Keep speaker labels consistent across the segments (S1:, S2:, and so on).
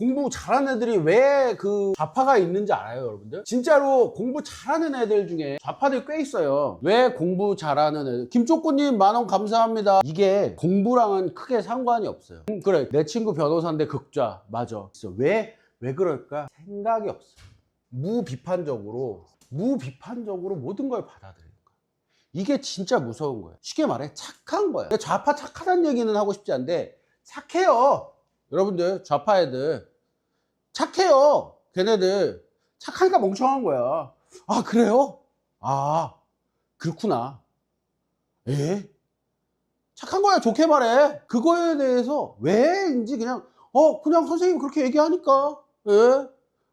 S1: 공부 잘하는 애들이 왜 그 좌파가 있는지 알아요, 여러분들? 진짜로 공부 잘하는 애들 중에 좌파들 꽤 있어요. 왜 공부 잘하는 애들? 김쪽구님 만원 감사합니다. 이게 공부랑은 크게 상관이 없어요. 음, 그래, 내 친구 변호사인데 극좌. 맞아. 있어. 왜, 왜 그럴까? 생각이 없어. 무비판적으로, 무비판적으로 모든 걸 받아들이는 거야. 이게 진짜 무서운 거예요. 쉽게 말해, 착한 거야. 좌파 착하다는 얘기는 하고 싶지 않은데, 착해요. 여러분들, 좌파 애들. 착해요. 걔네들. 착하니까 멍청한 거야. 아, 그래요? 아, 그렇구나. 에? 착한 거야, 좋게 말해. 그거에 대해서 왜인지 그냥, 어, 그냥 선생님 그렇게 얘기하니까. 예?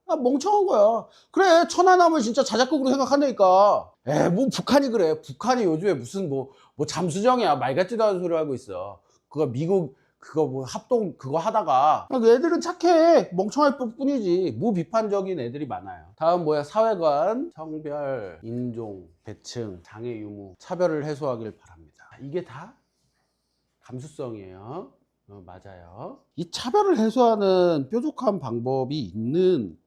S1: 아, 멍청한 거야. 그래, 천안함을 진짜 자작극으로 생각한다니까. 에, 뭐 북한이 그래. 북한이 요즘에 무슨 뭐, 뭐 잠수정이야. 말 같지도 않은 소리 하고 있어. 그거 미국, 그거 뭐 합동 그거 하다가 아, 애들은 착해. 멍청할 뿐이지. 무비판적인 애들이 많아요. 다음 뭐야? 사회관 성별 인종 계층 장애 유무 차별을 해소하길 바랍니다. 이게 다 감수성이에요. 어, 맞아요. 이 차별을 해소하는 뾰족한 방법이 있는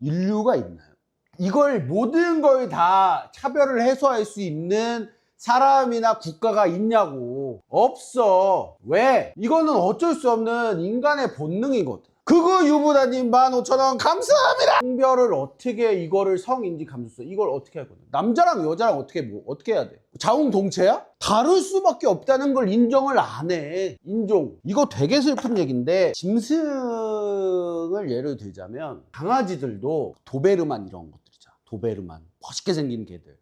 S1: 인류가 있나요? 이걸 모든 걸 다 차별을 해소할 수 있는 사람이나 국가가 있냐고. 없어. 왜? 이거는 어쩔 수 없는 인간의 본능이거든. 그거 유부다님 15,000원 감사합니다. 성별을 어떻게 이거를 성인지 감수성 이걸 어떻게 할 거냐? 남자랑 여자랑 어떻게 뭐 어떻게 해야 돼? 자웅동체야? 다를 수밖에 없다는 걸 인정을 안 해. 인종. 이거 되게 슬픈 얘기인데 짐승을 예를 들자면 강아지들도 도베르만 이런 것들 있잖아. 도베르만. 멋있게 생긴 개들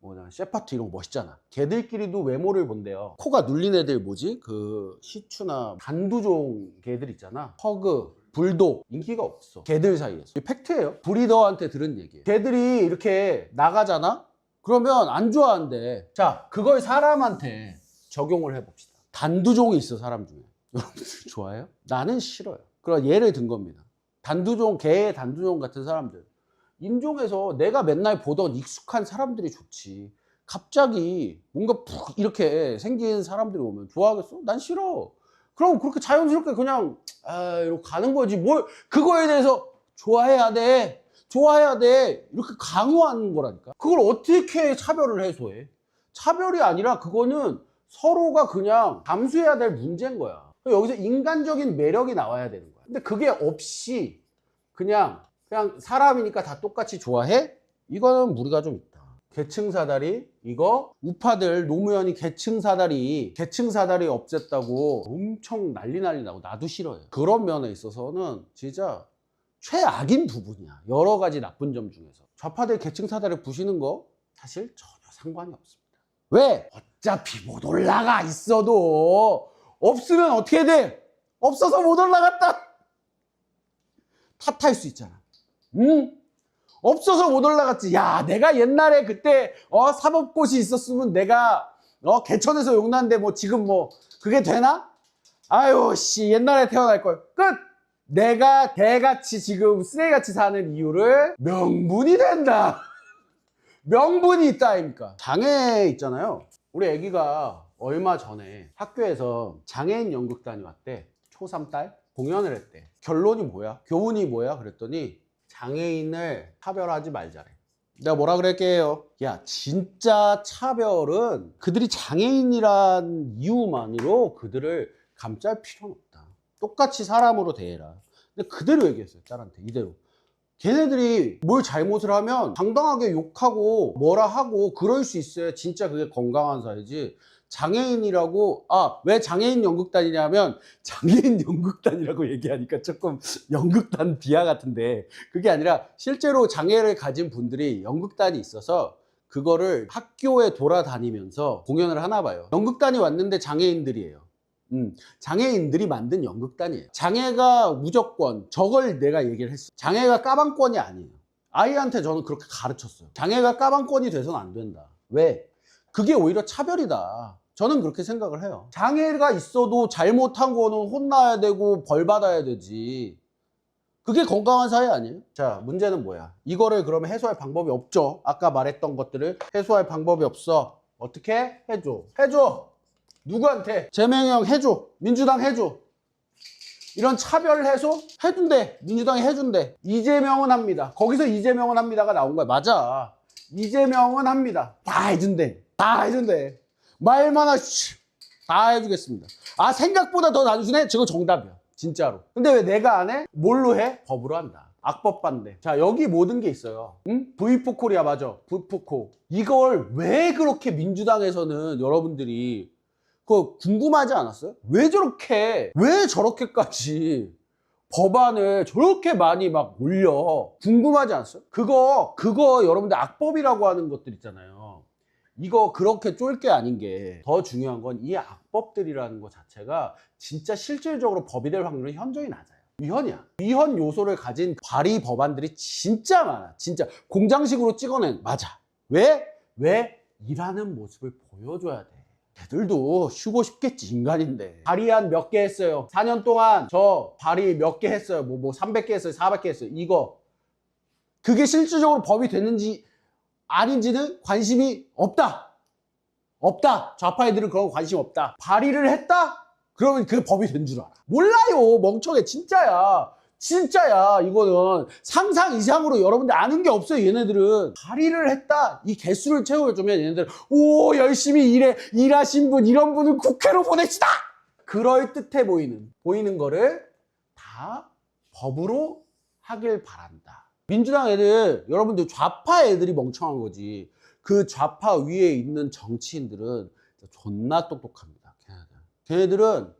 S1: 뭐냐 셰파트 이런 거 멋있잖아. 걔들끼리도 외모를 본대요. 코가 눌린 애들 뭐지? 그 시추나 단두종 개들 있잖아. 허그 불독 인기가 없어. 개들 사이에서. 이게 팩트예요? 브리더한테 들은 얘기예요. 개들이 이렇게 나가잖아? 그러면 안 좋아한대. 자 그걸 사람한테 적용을 해봅시다. 단두종이 있어 사람 중에. 여러분들 좋아해요? 나는 싫어요. 그럼 예를 든 겁니다. 단두종 개의 단두종 같은 사람들 인종에서 내가 맨날 보던 익숙한 사람들이 좋지. 갑자기 뭔가 푹 이렇게 생긴 사람들이 오면 좋아하겠어? 난 싫어. 그럼 그렇게 자연스럽게 그냥 아, 이러고 가는 거지. 뭘 그거에 대해서 좋아해야 돼. 좋아해야 돼. 이렇게 강요하는 거라니까. 그걸 어떻게 차별을 해소해? 차별이 아니라 그거는 서로가 그냥 감수해야 될 문제인 거야. 여기서 인간적인 매력이 나와야 되는 거야. 근데 그게 없이 그냥 그냥 사람이니까 다 똑같이 좋아해? 이거는 무리가 좀 있다. 계층 사다리 이거 우파들 노무현이 계층 사다리 계층 사다리 없앴다고 엄청 난리 난리 나고 나도 싫어요. 그런 면에 있어서는 진짜 최악인 부분이야. 여러 가지 나쁜 점 중에서 좌파들 계층 사다리 부시는 거 사실 전혀 상관이 없습니다. 왜? 어차피 못 올라가 있어도 없으면 어떻게 돼? 없어서 못 올라갔다. 탓할 수 있잖아. 응? 없어서 못 올라갔지. 야, 내가 옛날에 그때 어 사법고시 있었으면 내가 어 개천에서 용났는데 뭐 지금 뭐 그게 되나? 아유 씨 옛날에 태어날 걸. 끝. 내가 개같이 지금 쓰레기같이 사는 이유를 명분이 된다. 명분이 있다 아닙니까? 장애 있잖아요. 우리 애기가 얼마 전에 학교에서 장애인 연극단이 왔대. 초3 딸 공연을 했대. 결론이 뭐야? 교훈이 뭐야? 그랬더니 장애인을 차별하지 말자래. 내가 뭐라 그럴게요? 야, 진짜 차별은 그들이 장애인이란 이유만으로 그들을 감쌀 필요는 없다. 똑같이 사람으로 대해라. 근데 그대로 얘기했어요, 딸한테. 이대로. 걔네들이 뭘 잘못을 하면 당당하게 욕하고 뭐라 하고 그럴 수 있어야 진짜 그게 건강한 사회지. 장애인이라고 아 왜 장애인 연극단이냐면 장애인 연극단이라고 얘기하니까 조금 연극단 비하 같은데 그게 아니라 실제로 장애를 가진 분들이 연극단이 있어서 그거를 학교에 돌아다니면서 공연을 하나 봐요. 연극단이 왔는데 장애인들이에요. 음, 장애인들이 만든 연극단이에요. 장애가 무조건 저걸 내가 얘기를 했어. 장애가 까방권이 아니에요. 아이한테 저는 그렇게 가르쳤어요. 장애가 까방권이 돼서는 안 된다. 왜? 그게 오히려 차별이다. 저는 그렇게 생각을 해요. 장애가 있어도 잘못한 거는 혼나야 되고 벌 받아야 되지. 그게 건강한 사회 아니에요? 자, 문제는 뭐야? 이거를 그러면 해소할 방법이 없죠. 아까 말했던 것들을 해소할 방법이 없어. 어떻게? 해줘. 해줘. 누구한테? 재명형 해줘. 민주당 해줘. 이런 차별 해소 해준대. 민주당이 해준대. 이재명은 합니다. 거기서 이재명은 합니다가 나온 거야. 맞아. 이재명은 합니다. 다 해준대. 다 해준대. 말만 하시. 다 해주겠습니다. 아 생각보다 더 단순해? 저거 정답이야. 진짜로. 근데 왜 내가 안 해? 뭘로 해? 법으로 한다. 악법 반대. 자 여기 모든 게 있어요. 응? V4 코리아 맞아. V4 코. 이걸 왜 그렇게 민주당에서는 여러분들이 그거 궁금하지 않았어요? 왜 저렇게 왜 저렇게까지 법안을 저렇게 많이 막 올려 궁금하지 않았어요? 그거 그거 여러분들 악법이라고 하는 것들 있잖아요. 이거 그렇게 쫄 게 아닌 게 더 중요한 건 이 악법들이라는 것 자체가 진짜 실질적으로 법이 될 확률은 현저히 낮아요. 위헌이야. 위헌 요소를 가진 발의 법안들이 진짜 많아. 진짜 공장식으로 찍어낸 맞아. 왜? 왜? 일하는 모습을 보여줘야 돼. 걔들도 쉬고 싶겠지 인간인데 발의안 몇개 했어요 4년 동안 저 발의 몇 개 했어요 뭐뭐 300개 했어요 400개 했어요 이거 그게 실질적으로 법이 됐는지 아닌지는 관심이 없다. 없다. 좌파 애들은 그런 거 관심 없다. 발의를 했다? 그러면 그 법이 된 줄 알아. 몰라요. 멍청해. 진짜야. 진짜야. 이거는 상상 이상으로 여러분들 아는 게 없어요 얘네들은. 발의를 했다. 이 개수를 채워주면 얘네들 오 열심히 일해. 일하신 분 이런 분을 국회로 보내시다! 그럴 듯해 보이는 보이는 거를 다 법으로 하길 바란다 민주당 애들 여러분들 좌파 애들이 멍청한 거지 그 좌파 위에 있는 정치인들은 존나 똑똑합니다 걔네들 걔네들은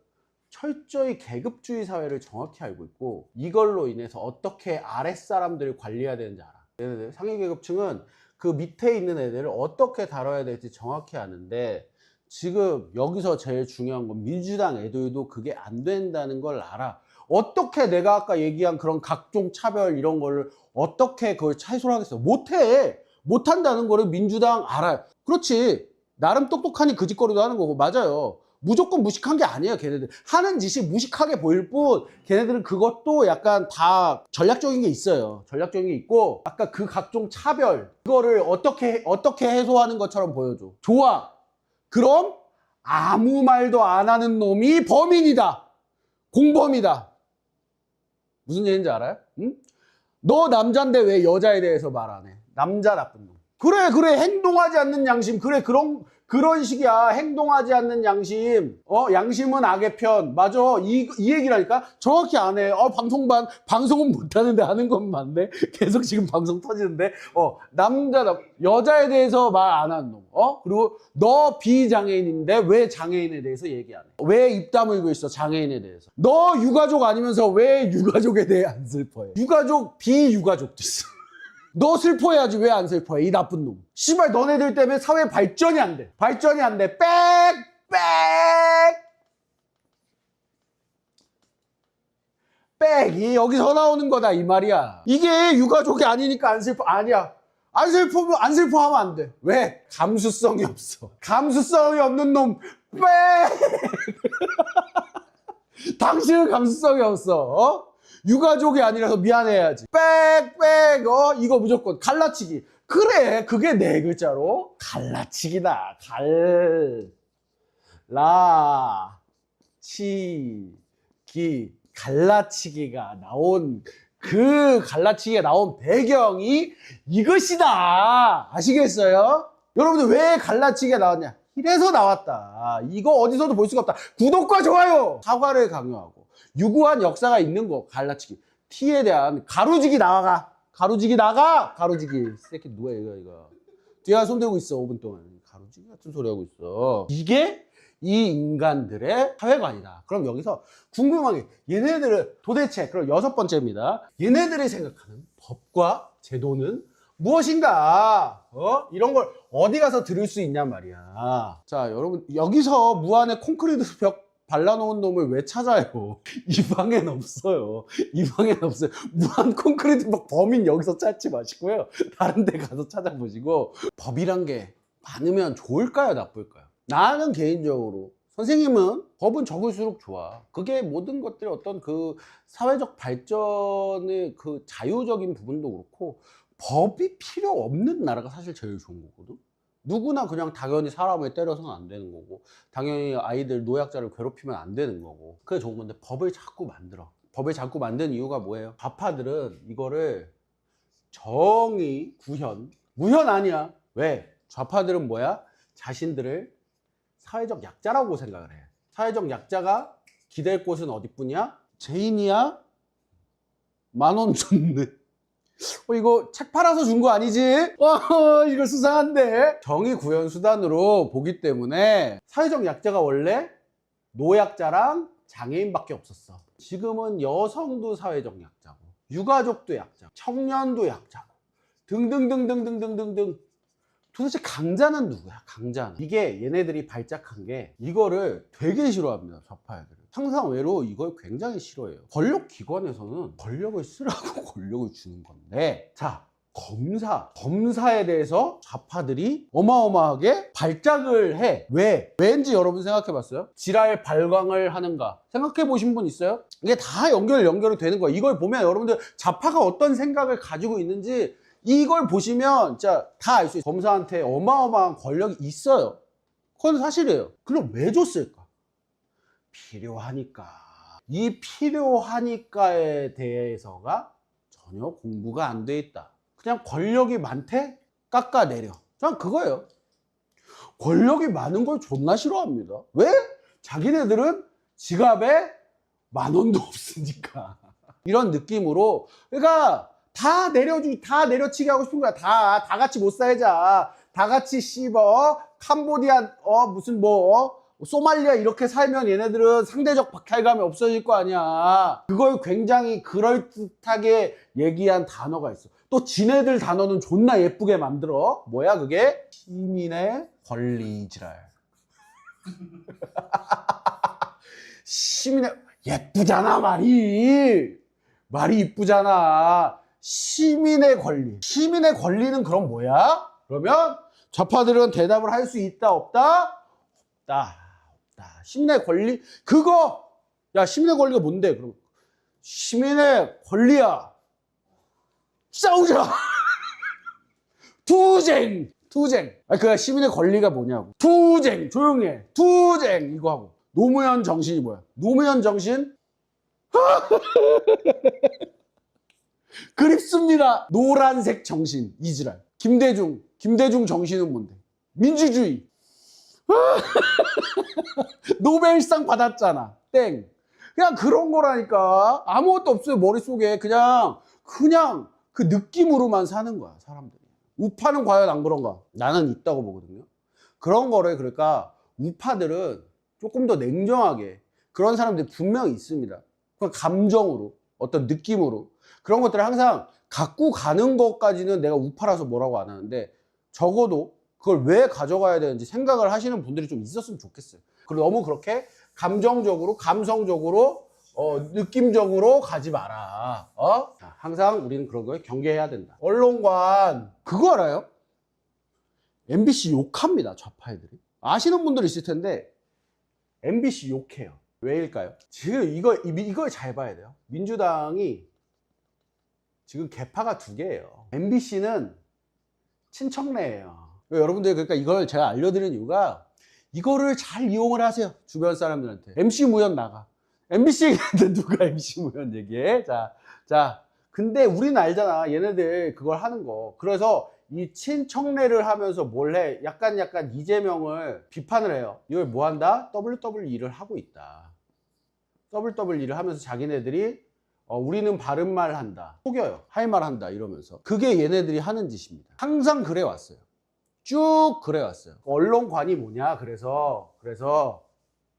S1: 철저히 계급주의 사회를 정확히 알고 있고 이걸로 인해서 어떻게 아랫사람들을 관리해야 되는지 알아. 얘네들 상위 계급층은 그 밑에 있는 애들을 어떻게 다뤄야 될지 정확히 아는데 지금 여기서 제일 중요한 건 민주당 애들도 그게 안 된다는 걸 알아. 어떻게 내가 아까 얘기한 그런 각종 차별 이런 거를 어떻게 그걸 해소를 하겠어? 못해. 못한다는 거를 민주당 알아요. 그렇지. 나름 똑똑하니 그 짓거리도 하는 거고 맞아요. 무조건 무식한 게 아니에요, 걔네들. 하는 짓이 무식하게 보일 뿐, 걔네들은 그것도 약간 다 전략적인 게 있어요. 전략적인 게 있고, 아까 그 각종 차별, 그거를 어떻게, 어떻게 해소하는 것처럼 보여줘. 좋아. 그럼 아무 말도 안 하는 놈이 범인이다. 공범이다. 무슨 얘기인지 알아요? 응? 너 남잔데 왜 여자에 대해서 말 안 해? 남자 나쁜 놈. 그래, 그래. 행동하지 않는 양심. 그래, 그런, 그런 식이야. 행동하지 않는 양심. 어, 양심은 악의 편. 맞아. 이, 이 얘기라니까? 정확히 안 해. 어, 방송반, 방송은 못하는데 하는 건 맞네. 계속 지금 방송 터지는데. 어, 남자, 나- 여자에 대해서 말 안 하는 놈. 어? 그리고 너 비장애인인데 왜 장애인에 대해서 얘기 안 해? 왜 입 다물고 있어? 장애인에 대해서. 너 유가족 아니면서 왜 유가족에 대해 안 슬퍼해? 유가족, 비유가족도 있어. 너 슬퍼해야지. 왜 안 슬퍼해? 이 나쁜 놈. 씨발 너네들 때문에 사회 발전이 안 돼. 발전이 안 돼. 빽! 빽! 빽이 여기서 나오는 거다 이 말이야. 이게 유가족이 아니니까 안 슬퍼 아니야. 안 슬프면 안 슬퍼하면 안 돼. 왜? 감수성이 없어. 감수성이 없는 놈. 빽! 당신은 감수성이 없어. 어? 유가족이 아니라서 미안해야지. 빽 빽 어 이거 무조건 갈라치기. 그래 그게 네 글자로 갈라치기다. 갈 라 치 기 갈라치기가 나온 그 갈라치기가 나온 배경이 이것이다. 아시겠어요? 여러분들 왜 갈라치기가 나왔냐? 이래서 나왔다. 이거 어디서도 볼 수가 없다. 구독과 좋아요. 사과를 강요하고 유구한 역사가 있는 거 갈라치기. T에 대한 가로지기 나가. 가로지기 나가. 가로지기. 새끼 누가 이거 이거. 뒤에 손 대고 있어 5분 동안. 가로지기 같은 소리 하고 있어. 이게 이 인간들의 사회관이다. 그럼 여기서 궁금한 게 얘네들은 도대체 그럼 여섯 번째입니다. 얘네들이 생각하는 법과 제도는 무엇인가? 어? 이런 걸 어디 가서 들을 수 있냔 말이야. 자, 여러분 여기서 무한의 콘크리트 벽 발라놓은 놈을 왜 찾아요? 이 방엔 없어요. 이 방엔 없어요. 무한 콘크리트 벽 범인 여기서 찾지 마시고요. 다른 데 가서 찾아보시고 법이란 게 많으면 좋을까요? 나쁠까요? 나는 개인적으로 선생님은 법은 적을수록 좋아. 그게 모든 것들의 어떤 그 사회적 발전의 그 자유적인 부분도 그렇고 법이 필요 없는 나라가 사실 제일 좋은 거거든. 누구나 그냥 당연히 사람을 때려서는 안 되는 거고 당연히 아이들 노약자를 괴롭히면 안 되는 거고 그게 좋은 건데 법을 자꾸 만들어 법을 자꾸 만든 이유가 뭐예요? 좌파들은 이거를 정의 구현 무현 아니야 왜? 좌파들은 뭐야? 자신들을 사회적 약자라고 생각을 해 사회적 약자가 기댈 곳은 어디뿐이야? 제인이야? 만원 줬네 어, 이거 책 팔아서 준 거 아니지? 어, 이거 수상한데? 정의 구현 수단으로 보기 때문에 사회적 약자가 원래 노약자랑 장애인밖에 없었어. 지금은 여성도 사회적 약자고, 유가족도 약자고, 청년도 약자고, 등등등등등등등등. 도대체 강자는 누구야? 강자는. 이게 얘네들이 발작한 게 이거를 되게 싫어합니다. 좌파 애들 은. 상상 외로 이걸 굉장히 싫어해요. 권력 기관에서는 권력을 쓰라고 권력을 주는 건데 자 검사, 검사에 대해서 좌파들이 어마어마하게 발작을 해. 왜? 왜인지 여러분 생각해 봤어요? 지랄 발광을 하는가? 생각해 보신 분 있어요? 이게 다 연결, 연결이 되는 거야. 이걸 보면 여러분들 좌파가 어떤 생각을 가지고 있는지 이걸 보시면 진짜 다 알 수 있어요. 검사한테 어마어마한 권력이 있어요. 그건 사실이에요. 그럼 왜 줬을까? 필요하니까. 이 필요하니까에 대해서가 전혀 공부가 안 돼 있다. 그냥 권력이 많대? 깎아내려. 그냥 그거예요. 권력이 많은 걸 존나 싫어합니다. 왜? 자기네들은 지갑에 만 원도 없으니까. 이런 느낌으로. 그러니까 다 내려주, 다 내려치게 하고 싶은 거야. 다, 다 같이 못 살자. 다 같이 씹어. 캄보디아, 어, 무슨 뭐, 어? 소말리아 이렇게 살면 얘네들은 상대적 박탈감이 없어질 거 아니야. 그걸 굉장히 그럴듯하게 얘기한 단어가 있어. 또 지네들 단어는 존나 예쁘게 만들어. 뭐야 그게? 시민의 권리 지랄. 시민의 예쁘잖아 말이. 말이 이쁘잖아. 시민의 권리. 시민의 권리는 그럼 뭐야? 그러면 좌파들은 대답을 할 수 있다 없다? 없다. 없다. 시민의 권리 그거 야 시민의 권리가 뭔데? 그럼 시민의 권리야. 싸우자. 투쟁. 투쟁. 아, 그 시민의 권리가 뭐냐고. 투쟁. 조용해. 투쟁. 이거 하고. 노무현 정신이 뭐야? 노무현 정신? 그립습니다. 노란색 정신. 이지랄. 김대중. 김대중 정신은 뭔데? 민주주의. 노벨상 받았잖아. 땡. 그냥 그런 거라니까. 아무것도 없어요. 머릿속에. 그냥, 그냥 그 느낌으로만 사는 거야. 사람들이. 우파는 과연 안 그런가? 나는 있다고 보거든요. 그런 거를 그러니까 우파들은 조금 더 냉정하게 그런 사람들이 분명히 있습니다. 그 감정으로 어떤 느낌으로 그런 것들을 항상 갖고 가는 것까지는 내가 우파라서 뭐라고 안 하는데 적어도 그걸 왜 가져가야 되는지 생각을 하시는 분들이 좀 있었으면 좋겠어요. 그리고 너무 그렇게 감정적으로, 감성적으로, 어, 느낌적으로 가지 마라. 어? 자, 항상 우리는 그런 거에 경계해야 된다. 언론관, 그거 알아요? MBC 욕합니다, 좌파 애들이. 아시는 분들 있을 텐데, MBC 욕해요. 왜일까요? 지금 이거, 이걸 잘 봐야 돼요. 민주당이 지금 개파가 두 개예요. MBC는 친척내예요. 여러분들 그러니까 이걸 제가 알려드리는 이유가 이거를 잘 이용을 하세요. 주변 사람들한테. MC 무현 나가. MBC 얘기하는데 누가 MC 무현 얘기해? 자, 자. 근데 우리는 알잖아. 얘네들 그걸 하는 거. 그래서 이 친청래를 하면서 뭘 해? 약간 약간 이재명을 비판을 해요. 이걸 뭐 한다? WWE를 하고 있다. WWE를 하면서 자기네들이 어, 우리는 바른 말 한다. 속여요. 할말 한다. 이러면서. 그게 얘네들이 하는 짓입니다. 항상 그래 왔어요. 쭉 그래 왔어요. 언론관이 뭐냐? 그래서, 그래서,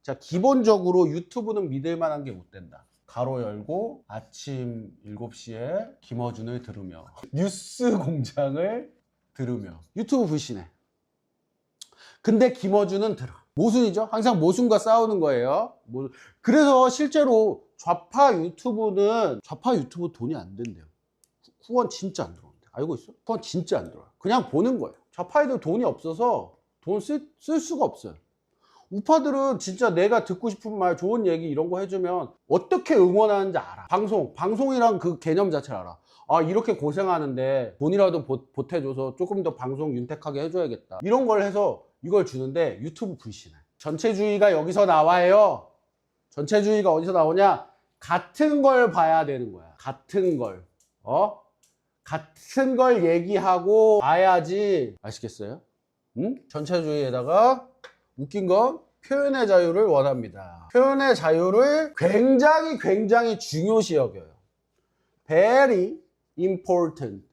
S1: 자, 기본적으로 유튜브는 믿을 만한 게 못 된다. 가로 열고 아침 7시에 김어준을 들으며 뉴스 공장을 들으며 유튜브 불신해. 근데 김어준은 들어. 모순이죠. 항상 모순과 싸우는 거예요. 모- 그래서 실제로 좌파 유튜브는 좌파 유튜브 돈이 안 된대요. 후- 후원 진짜 안 들어온대. 알고 있어? 후원 진짜 안 들어요. 그냥 보는 거예요. 좌파애들 돈이 없어서 돈 쓸 수가 없어요. 우파들은 진짜 내가 듣고 싶은 말, 좋은 얘기 이런 거 해주면 어떻게 응원하는지 알아. 방송, 방송이랑 그 개념 자체를 알아. 아 이렇게 고생하는데 돈이라도 보, 보태줘서 조금 더 방송 윤택하게 해줘야겠다 이런 걸 해서 이걸 주는데 유튜브 불신해 전체주의가 여기서 나와요 전체주의가 어디서 나오냐 같은 걸 봐야 되는 거야 같은 걸 어? 같은 걸 얘기하고 봐야지 아시겠어요? 응? 전체주의에다가 웃긴 건 표현의 자유를 원합니다. 표현의 자유를 굉장히 굉장히 중요시 여겨요. very important.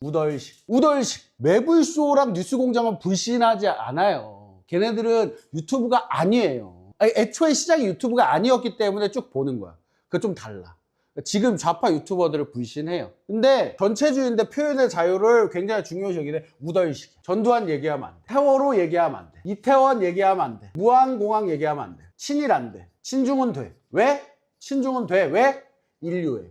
S1: 우덜식. 우덜식. 매불쇼랑 뉴스공장은 불신하지 않아요. 걔네들은 유튜브가 아니에요. 아니, 애초에 시작이 유튜브가 아니었기 때문에 쭉 보는 거야. 그거 좀 달라. 지금 좌파 유튜버들을 불신해요. 근데 전체주의인데 표현의 자유를 굉장히 중요시 여기네. 우덜식. 전두환 얘기하면 안 돼. 세월호 얘기하면 안 돼. 이태원 얘기하면 안 돼. 무한공항 얘기하면 안 돼. 친일 안 돼. 친중은 돼. 왜? 친중은 돼. 왜? 인류에.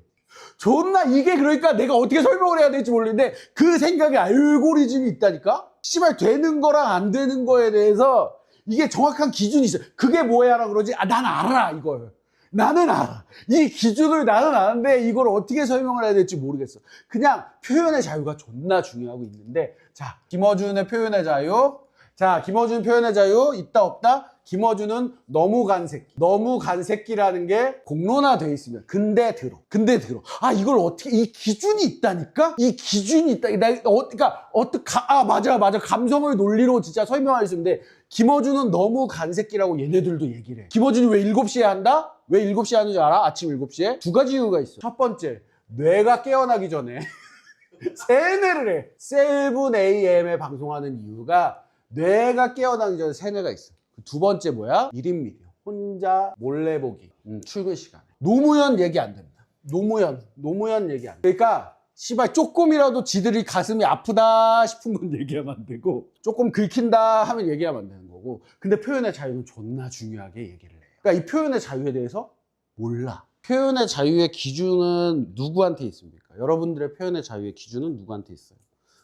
S1: 존나 이게 그러니까 내가 어떻게 설명을 해야 될지 모르겠는데 그 생각에 알고리즘이 있다니까? 씨발 되는 거랑 안 되는 거에 대해서 이게 정확한 기준이 있어. 그게 뭐야라 그러지? 아, 난 알아, 이걸. 나는 알아. 이 기준을 나는 아는데 이걸 어떻게 설명을 해야 될지 모르겠어. 그냥 표현의 자유가 존나 중요하고 있는데, 자, 김어준의 표현의 자유. 자, 김어준 표현의 자유 있다 없다? 김어준은 너무 간 새끼. 너무 간 새끼라는 게 공론화돼 있으면. 근데 들어. 근데 들어. 아, 이걸 어떻게, 이 기준이 있다니까? 이 기준이 있다. 나, 어, 그니까, 어떻게, 아, 맞아, 맞아. 감성을 논리로 진짜 설명할 수 있는데, 김어준은 너무 간 새끼라고 얘네들도 얘기를 해. 김어준이 왜 7시에 한다? 왜 7시에 하는 줄 알아? 아침 7시에? 두 가지 이유가 있어. 첫 번째, 뇌가 깨어나기 전에 세뇌를 해. 7am에 방송하는 이유가 뇌가 깨어나기 전에 세뇌가 있어. 그두 번째 뭐야? 1인 미디어. 혼자 몰래 보기. 음, 출근 시간에. 노무현 얘기 안 됩니다. 노무현. 노무현 얘기 안 돼. 그러니까 씨발 조금이라도 지들이 가슴이 아프다 싶은 건 얘기하면 안 되고 조금 긁힌다 하면 얘기하면 안 되는 거고 근데 표현의 자유는 존나 중요하게 얘기를 해요. 그러니까 이 표현의 자유에 대해서 몰라. 표현의 자유의 기준은 누구한테 있습니까? 여러분들의 표현의 자유의 기준은 누구한테 있어요?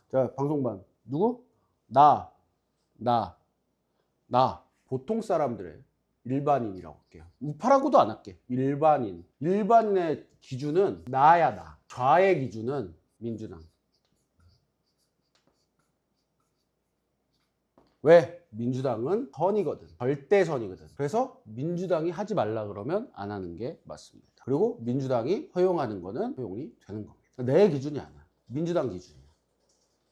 S1: 자, 방송반. 누구? 나. 나. 나. 보통 사람들의 일반인이라고 할게요. 우파라고도 안 할게. 일반인. 일반인의 기준은 나야 나. 좌의 기준은 민주당. 왜? 민주당은 선이거든. 절대 선이거든. 그래서 민주당이 하지 말라 그러면 안 하는 게 맞습니다. 그리고 민주당이 허용하는 거는 허용이 되는 겁니다. 내 기준이 아니야. 민주당 기준이야.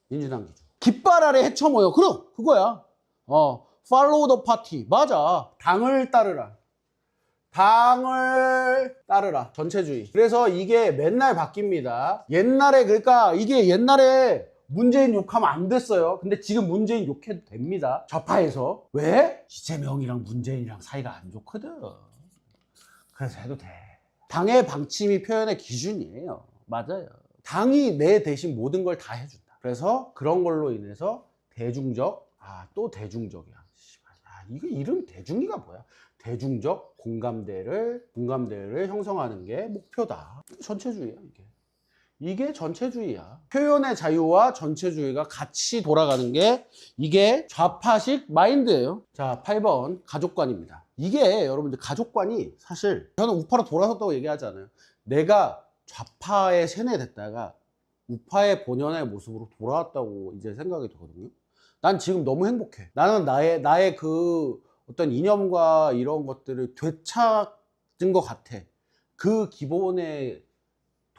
S1: 민주당 기준. 깃발 아래 헤쳐 모여. 그럼 그거야. 어, follow the party. 맞아. 당을 따르라. 당을 따르라. 전체주의. 그래서 이게 맨날 바뀝니다. 옛날에 그러니까 이게 옛날에 문재인 욕하면 안 됐어요. 근데 지금 문재인 욕해도 됩니다. 좌파에서. 왜? 이재명이랑 문재인이랑 사이가 안 좋거든. 그래서 해도 돼. 당의 방침이 표현의 기준이에요. 맞아요. 당이 내 대신 모든 걸 다 해준다. 그래서 그런 걸로 인해서 대중적, 아, 또 대중적이야. 아, 이게 이름 대중이가 뭐야? 대중적 공감대를, 공감대를 형성하는 게 목표다. 전체주의야, 이게. 이게 전체주의야. 표현의 자유와 전체주의가 같이 돌아가는 게 이게 좌파식 마인드예요. 자, 8번 가족관입니다. 이게 여러분들 가족관이 사실 저는 우파로 돌아섰다고 얘기하잖아요. 내가 좌파에 세뇌됐다가 우파의 본연의 모습으로 돌아왔다고 이제 생각이 들거든요. 난 지금 너무 행복해. 나는 나의 나의 그 어떤 이념과 이런 것들을 되찾은 것 같아. 그 기본의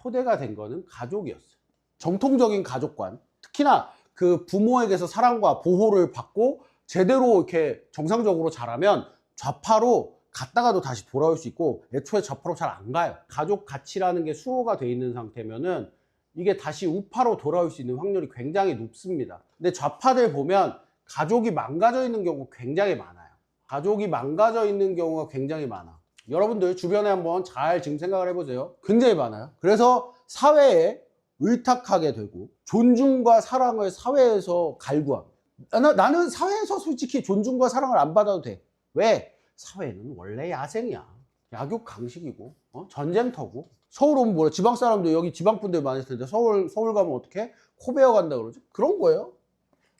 S1: 토대가 된 거는 가족이었어요. 정통적인 가족관. 특히나 그 부모에게서 사랑과 보호를 받고 제대로 이렇게 정상적으로 자라면 좌파로 갔다가도 다시 돌아올 수 있고 애초에 좌파로 잘 안 가요. 가족 가치라는 게 수호가 돼 있는 상태면은 이게 다시 우파로 돌아올 수 있는 확률이 굉장히 높습니다. 근데 좌파들 보면 가족이 망가져 있는 경우가 굉장히 많아요. 가족이 망가져 있는 경우가 굉장히 많아. 여러분들 주변에 한번 잘 지금 생각을 해보세요. 굉장히 많아요. 그래서 사회에 의탁하게 되고 존중과 사랑을 사회에서 갈구합니다. 나, 나는 사회에서 솔직히 존중과 사랑을 안 받아도 돼. 왜? 사회는 원래 야생이야. 약육 강식이고 어? 전쟁터고 서울 오면 뭐야 지방 사람들 여기 지방 분들 많을 텐데 서울 서울 가면 어떻게 코 베어 간다 그러지 그런 거예요.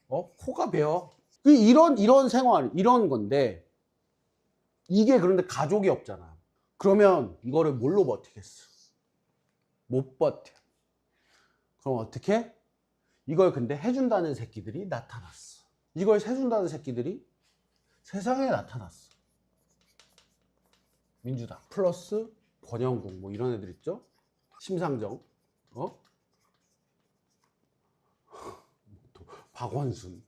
S1: 어 코가 베어. 그 이런 이런 생활 이런 건데 이게 그런데 가족이 없잖아. 그러면 이거를 뭘로 버티겠어? 못 버텨. 그럼 어떻게? 이걸 근데 해준다는 새끼들이 나타났어. 이걸 해준다는 새끼들이 세상에 나타났어. 민주당 플러스 권영국 뭐 이런 애들 있죠? 심상정, 어? 또 박원순,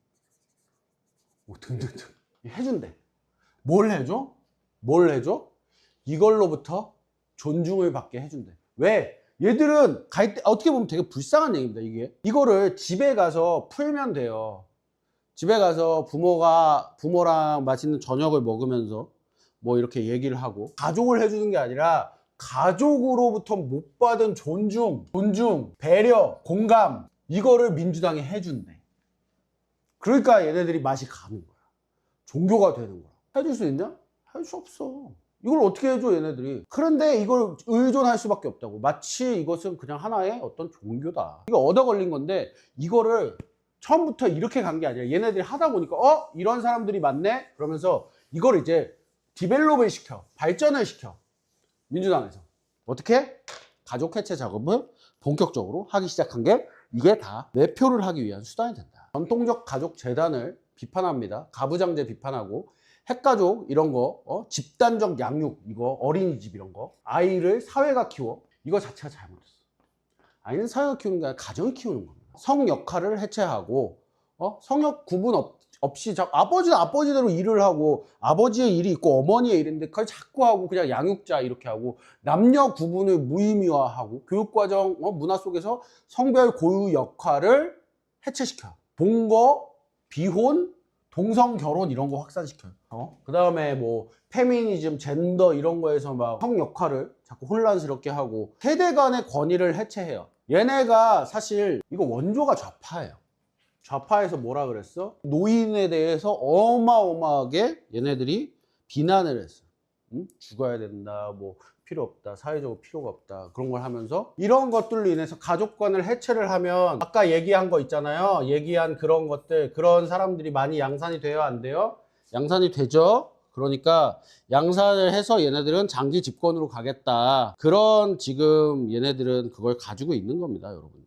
S1: 뭐 등등등 해준대. 뭘 해줘? 뭘 해줘? 이걸로부터 존중을 받게 해준대. 왜? 얘들은 갈 때 어떻게 보면 되게 불쌍한 얘기입니다. 이게 이거를 집에 가서 풀면 돼요. 집에 가서 부모가 부모랑 맛있는 저녁을 먹으면서 뭐 이렇게 얘기를 하고 가족을 해주는 게 아니라 가족으로부터 못 받은 존중, 존중, 배려, 공감 이거를 민주당이 해준대. 그러니까 얘네들이 맛이 가는 거야. 종교가 되는 거야. 해줄 수 있냐? 할 수 없어. 이걸 어떻게 해줘 얘네들이. 그런데 이걸 의존할 수밖에 없다고. 마치 이것은 그냥 하나의 어떤 종교다. 이거 얻어 걸린 건데 이거를 처음부터 이렇게 간 게 아니라 얘네들이 하다 보니까 어 이런 사람들이 많네 그러면서 이걸 이제 디벨롭을 시켜 발전을 시켜 민주당에서 어떻게 가족 해체 작업을 본격적으로 하기 시작한 게 이게 다 매표를 하기 위한 수단이 된다. 전통적 가족 재단을 비판합니다. 가부장제 비판하고 핵가족 이런 거 어? 집단적 양육 이거 어린이집 이런 거 아이를 사회가 키워 이거 자체가 잘못됐어. 아이는 사회가 키우는 게 아니라 가정이 키우는 겁니다. 성 역할을 해체하고 어? 성역 구분 없, 없이 자, 아버지는 아버지대로 일을 하고 아버지의 일이 있고 어머니의 일인데 그걸 자꾸 하고 그냥 양육자 이렇게 하고 남녀 구분을 무의미화하고 교육과정 어, 문화 속에서 성별 고유 역할을 해체시켜 동거 비혼 동성 결혼 이런 거 확산시켜요. 어? 그 다음에 뭐 페미니즘, 젠더 이런 거에서 막 성 역할을 자꾸 혼란스럽게 하고 세대 간의 권위를 해체해요. 얘네가 사실 이거 원조가 좌파예요. 좌파에서 뭐라 그랬어? 노인에 대해서 어마어마하게 얘네들이 비난을 했어. 응? 죽어야 된다, 뭐 필요 없다, 사회적으로 필요가 없다 그런 걸 하면서 이런 것들로 인해서 가족관을 해체를 하면 아까 얘기한 거 있잖아요. 얘기한 그런 것들 그런 사람들이 많이 양산이 돼요, 안 돼요? 양산이 되죠. 그러니까 양산을 해서 얘네들은 장기 집권으로 가겠다. 그런 지금 얘네들은 그걸 가지고 있는 겁니다, 여러분들.